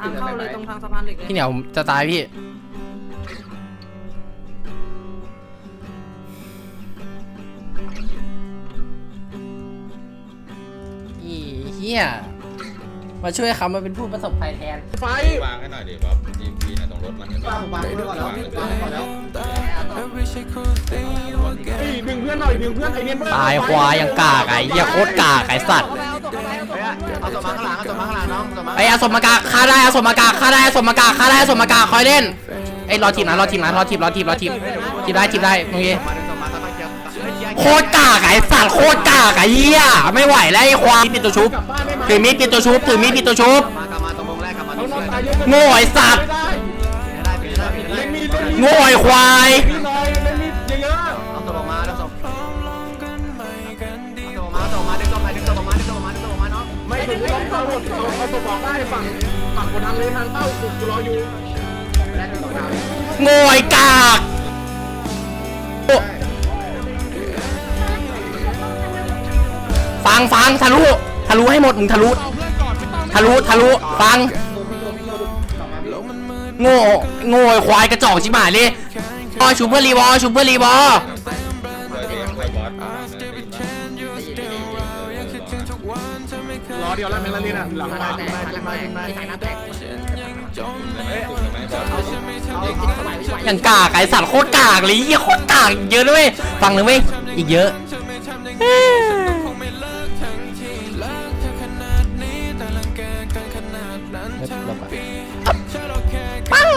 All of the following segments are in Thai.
ทางเข้าเลยตรงทางสะพานเหล็กเลยพี่เหนียวผมจะตายพี่ อีเฮียมาช่วยเขามาเป็นผู้ประสบภัยแทน ไฟ วางให้หน่อยดิบ๊อบดีพีนะตรงรถมันวางวางไว้ก่อนแล้ว วางไว้ก่อนแล้วเฮ้ยดึงเพื่อนหน่อยดึงเพื่อนไอ้เนี่ยตายควายยังกากไอ้เหี้ยโคตรกากไอ้สัตว์ เเอาตัวมาข้างหลังเอาตัวมาข้างหลังน้องตัวมาไอ้อาสมมากาฆ่าได้อาสมมากาฆ่าได้อาสมมากาฆ่าได้อาสมมากาคอยเล่นไอ้รอทีมนะรอทีมนะรอทีมรอทีมรอทีมทีมได้ทีมได้ตรงนี้มาดึงตัวมาค่อเคโคตรกากไอ้สัตว์โคตรกากไอ้เหี้ยไม่ไหวแล้วไอ้ควายมีดปิดตัวชุบถือมีดปิดตัวชุบถือมีดปิดตัวชุบโง่ไอ้สัตว์โง่ไอ้ควาย เอาเอาตัวบอกได้ฝั่งฝั่งคนทางเลนทางเต้ากูรออยู่ไม่ได้ตัวดาโง่ไอ้กากฟังฟังทะลุทะลุให้หมดมึงทะลุทะลุทะลุฟัง โง่โง่ไอ้ควายกระจอกชิบหายเลยบอชูเปอร์รีวอชูเปอร์รีวอเลยเองเลยบอส รอเดียวแล้วแมงลาลินอะหลังมาดึงมาดึงมาดึงมาอย่างกากไอสัตว์โคตรกากเลยเหี้ยโคตรกากอีกเยอะด้วยฟังหนึ่งเว้ยอีกเยอะปัง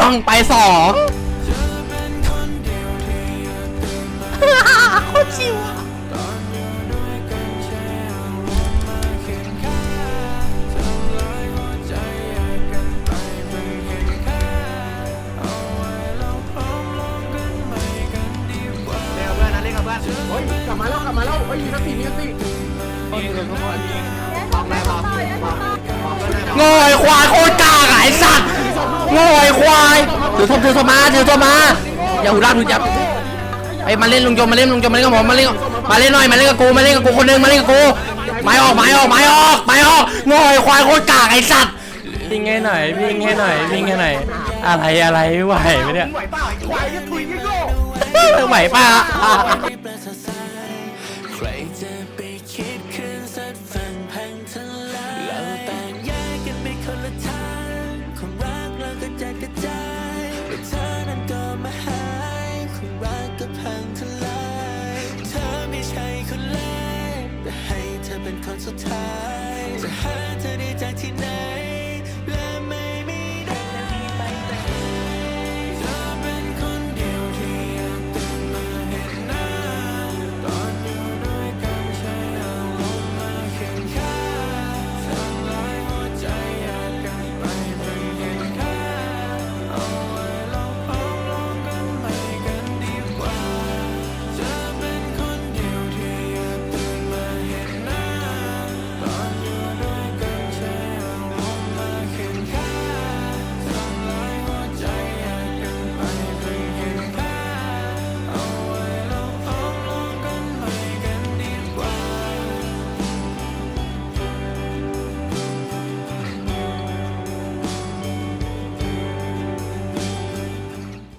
ปังไปสองโคตรชิว พื่อนนะเล่นกับเพื่อนเฮ้ยกลับมาแล้วกลับมาแล้วเฮ้ยมีนักตีมีนักตีออกแรงออกออกออกเพื่อนโง่ไอ้ควายโคตรกากอะไอ้สัตว์โง่ไอ้ควายถือทบถือทบมาถือทบมาอย่าหูร่าหูจับไอ้มาเล่นลุงโจมมาเล่นลุงโจมมาเล่นกับผมมาเล่นกับมาเล่นหน่อยมาเล่นกับกูมาเล่นกับกูคนหนึงมาเล่นกับกูไม้ออกไม้ออกไม้ออกไม้ออกโง่ไอ้ควายโคตรกากไอ้สัตว์วิ่งให้หน่อยวิ่งให้หน่อยวิ่งให้หน่อย อะไรอะไรไหวไหมเนี่ยไหวเปล่าไอ้ควายยังถุยยังโง่ไหวป่ะใ